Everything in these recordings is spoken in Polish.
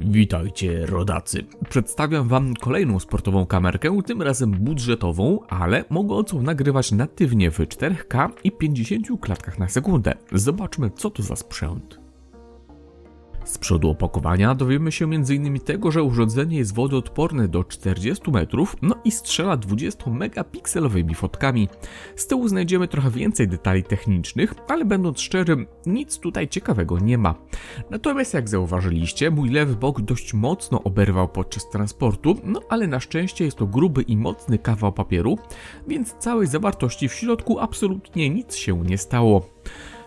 Witajcie rodacy. Przedstawiam wam kolejną sportową kamerkę, tym razem budżetową, ale mogącą nagrywać natywnie w 4K i 50 klatkach na sekundę. Zobaczmy co to za sprzęt. Z przodu opakowania dowiemy się m.in. tego, że urządzenie jest wodoodporne do 40 metrów, no i strzela 20 megapikselowymi fotkami. Z tyłu znajdziemy trochę więcej detali technicznych, ale będąc szczerym, nic tutaj ciekawego nie ma. Natomiast jak zauważyliście, mój lewy bok dość mocno oberwał podczas transportu, no ale na szczęście jest to gruby i mocny kawał papieru, więc całej zawartości w środku absolutnie nic się nie stało.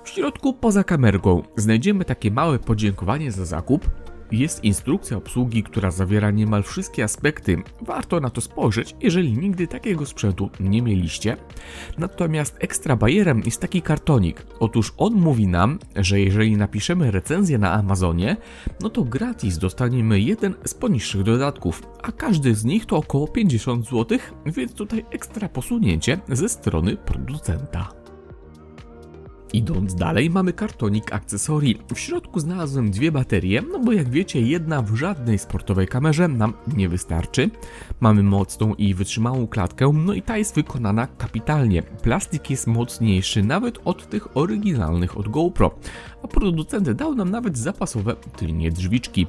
W środku poza kamerką znajdziemy takie małe podziękowanie za zakup. Jest instrukcja obsługi, która zawiera niemal wszystkie aspekty. Warto na to spojrzeć, jeżeli nigdy takiego sprzętu nie mieliście. Natomiast ekstra bajerem jest taki kartonik. Otóż on mówi nam, że jeżeli napiszemy recenzję na Amazonie, no to gratis dostaniemy jeden z poniższych dodatków, a każdy z nich to około 50 zł, więc tutaj ekstra posunięcie ze strony producenta. Idąc dalej, mamy kartonik akcesorii. W środku znalazłem dwie baterie, no bo jak wiecie, jedna w żadnej sportowej kamerze nam nie wystarczy. Mamy mocną i wytrzymałą klatkę, no i ta jest wykonana kapitalnie. Plastik jest mocniejszy nawet od tych oryginalnych od GoPro, a producent dał nam nawet zapasowe tylnie drzwiczki.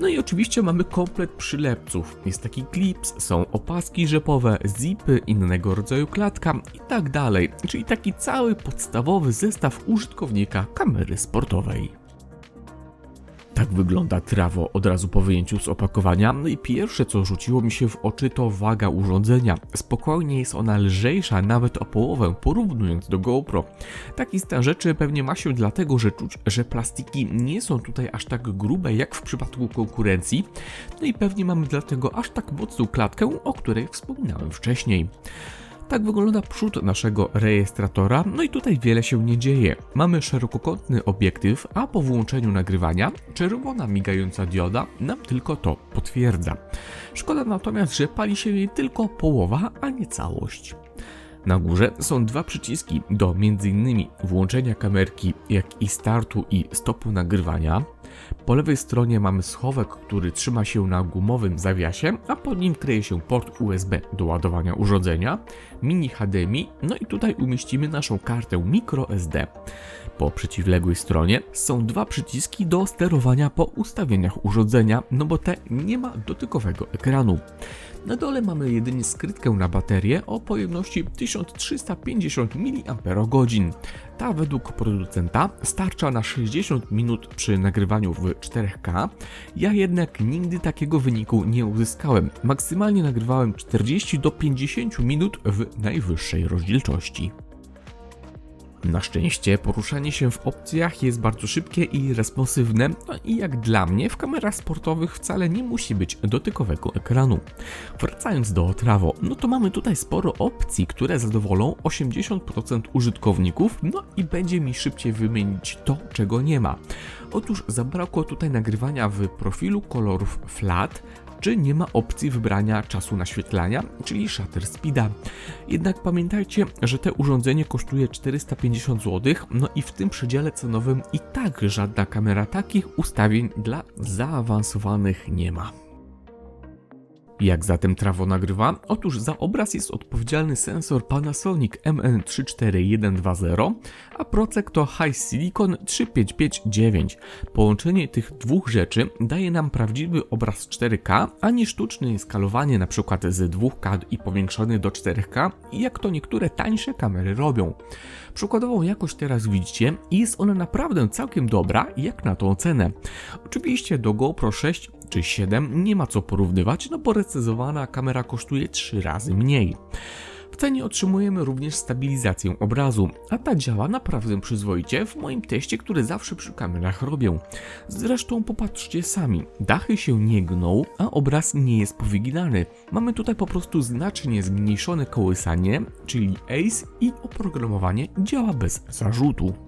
No i oczywiście mamy komplet przylepców. Jest taki klips, są opaski rzepowe, zipy, innego rodzaju klatka i tak dalej. Czyli taki cały podstawowy zestaw użytkownika kamery sportowej. Tak wygląda trawo od razu po wyjęciu z opakowania. No i pierwsze co rzuciło mi się w oczy to waga urządzenia. Spokojnie jest ona lżejsza nawet o połowę porównując do GoPro. Taki stan rzeczy pewnie ma się dlatego, że czuć, że plastiki nie są tutaj aż tak grube jak w przypadku konkurencji. No i pewnie mamy dlatego aż tak mocną klatkę, o której wspominałem wcześniej. Tak wygląda przód naszego rejestratora, no i tutaj wiele się nie dzieje. Mamy szerokokątny obiektyw, a po włączeniu nagrywania czerwona migająca dioda nam tylko to potwierdza. Szkoda natomiast, że pali się jej tylko połowa, a nie całość. Na górze są dwa przyciski do m.in. włączenia kamerki, jak i startu i stopu nagrywania. Po lewej stronie mamy schowek, który trzyma się na gumowym zawiasie, a pod nim kryje się port USB do ładowania urządzenia, mini HDMI, no i tutaj umieścimy naszą kartę microSD. Po przeciwległej stronie są dwa przyciski do sterowania po ustawieniach urządzenia, no bo te nie ma dotykowego ekranu. Na dole mamy jedynie skrytkę na baterię o pojemności 1350 mAh. Ta według producenta starcza na 60 minut przy nagrywaniu w 4K. Ja jednak nigdy takiego wyniku nie uzyskałem. Maksymalnie nagrywałem 40 do 50 minut w najwyższej rozdzielczości. Na szczęście poruszanie się w opcjach jest bardzo szybkie i responsywne, no i jak dla mnie w kamerach sportowych wcale nie musi być dotykowego ekranu. Wracając do Trawo, no to mamy tutaj sporo opcji, które zadowolą 80% użytkowników, no i będzie mi szybciej wymienić to, czego nie ma. Otóż zabrakło tutaj nagrywania w profilu kolorów flat, czy nie ma opcji wybrania czasu naświetlania, czyli shutter speeda. Jednak pamiętajcie, że te urządzenie kosztuje 450 zł, no i w tym przedziale cenowym i tak żadna kamera takich ustawień dla zaawansowanych nie ma. Jak zatem Trawo nagrywa? Otóż za obraz jest odpowiedzialny sensor Panasonic MN34120, a procek to High Silicon 3559. Połączenie tych dwóch rzeczy daje nam prawdziwy obraz 4K, a nie sztuczne skalowanie np. z 2K i powiększony do 4K, jak to niektóre tańsze kamery robią. Przykładową jakość teraz widzicie i jest ona naprawdę całkiem dobra jak na tą cenę. Oczywiście do GoPro 6 czy 7 nie ma co porównywać, no bo recenzowana kamera kosztuje 3 razy mniej. W cenie otrzymujemy również stabilizację obrazu, a ta działa naprawdę przyzwoicie w moim teście, który zawsze przy kamerach robię. Zresztą popatrzcie sami, dachy się nie gną, a obraz nie jest powyginany. Mamy tutaj po prostu znacznie zmniejszone kołysanie, czyli ACE i oprogramowanie działa bez zarzutu.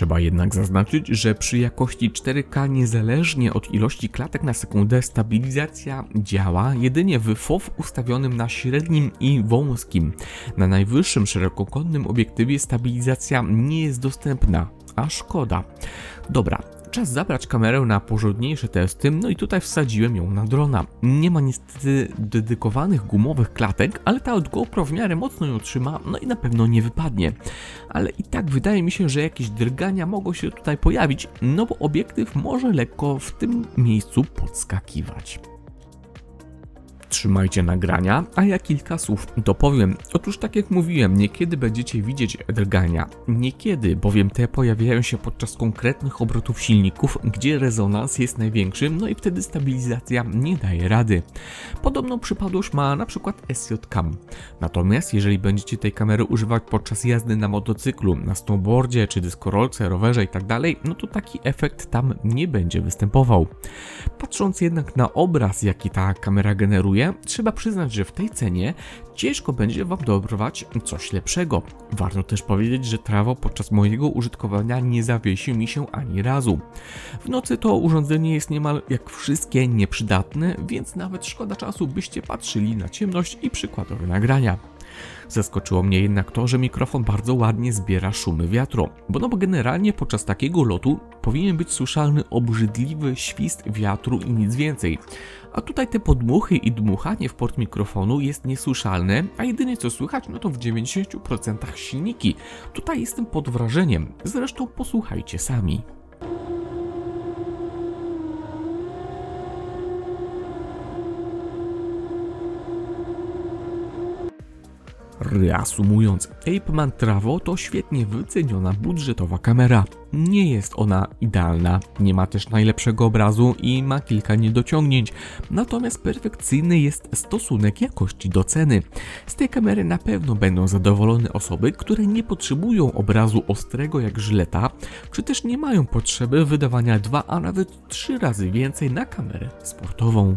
Trzeba jednak zaznaczyć, że przy jakości 4K niezależnie od ilości klatek na sekundę stabilizacja działa jedynie w FOV ustawionym na średnim i wąskim. Na najwyższym szerokokątnym obiektywie stabilizacja nie jest dostępna, a szkoda. Dobra, czas zabrać kamerę na porządniejsze testy, no i tutaj wsadziłem ją na drona. Nie ma niestety dedykowanych gumowych klatek, ale ta od GoPro w miarę mocno ją trzyma, no i na pewno nie wypadnie. Ale i tak wydaje mi się, że jakieś drgania mogą się tutaj pojawić, no bo obiektyw może lekko w tym miejscu podskakiwać. Trzymajcie nagrania, a ja kilka słów dopowiem. Otóż tak jak mówiłem, niekiedy będziecie widzieć drgania. Niekiedy, bowiem te pojawiają się podczas konkretnych obrotów silników, gdzie rezonans jest największy, no i wtedy stabilizacja nie daje rady. Podobną przypadłość ma na przykład SJ Cam. Natomiast jeżeli będziecie tej kamery używać podczas jazdy na motocyklu, na snowboardzie czy dyskorolce, rowerze itd., no to taki efekt tam nie będzie występował. Patrząc jednak na obraz, jaki ta kamera generuje, trzeba przyznać, że w tej cenie ciężko będzie Wam dobrać coś lepszego. Warto też powiedzieć, że trawo podczas mojego użytkowania nie zawiesił mi się ani razu. W nocy to urządzenie jest niemal jak wszystkie nieprzydatne, więc nawet szkoda czasu, byście patrzyli na ciemność i przykładowe nagrania. Zaskoczyło mnie jednak to, że mikrofon bardzo ładnie zbiera szumy wiatru, bo no bo generalnie podczas takiego lotu powinien być słyszalny obrzydliwy świst wiatru i nic więcej. A tutaj te podmuchy i dmuchanie w port mikrofonu jest niesłyszalne, a jedynie co słychać no to w 90% silniki. Tutaj jestem pod wrażeniem, zresztą posłuchajcie sami. Reasumując, Apeman Travo to świetnie wyceniona budżetowa kamera. Nie jest ona idealna, nie ma też najlepszego obrazu i ma kilka niedociągnięć, natomiast perfekcyjny jest stosunek jakości do ceny. Z tej kamery na pewno będą zadowolone osoby, które nie potrzebują obrazu ostrego jak żyleta, czy też nie mają potrzeby wydawania dwa, a nawet trzy razy więcej na kamerę sportową.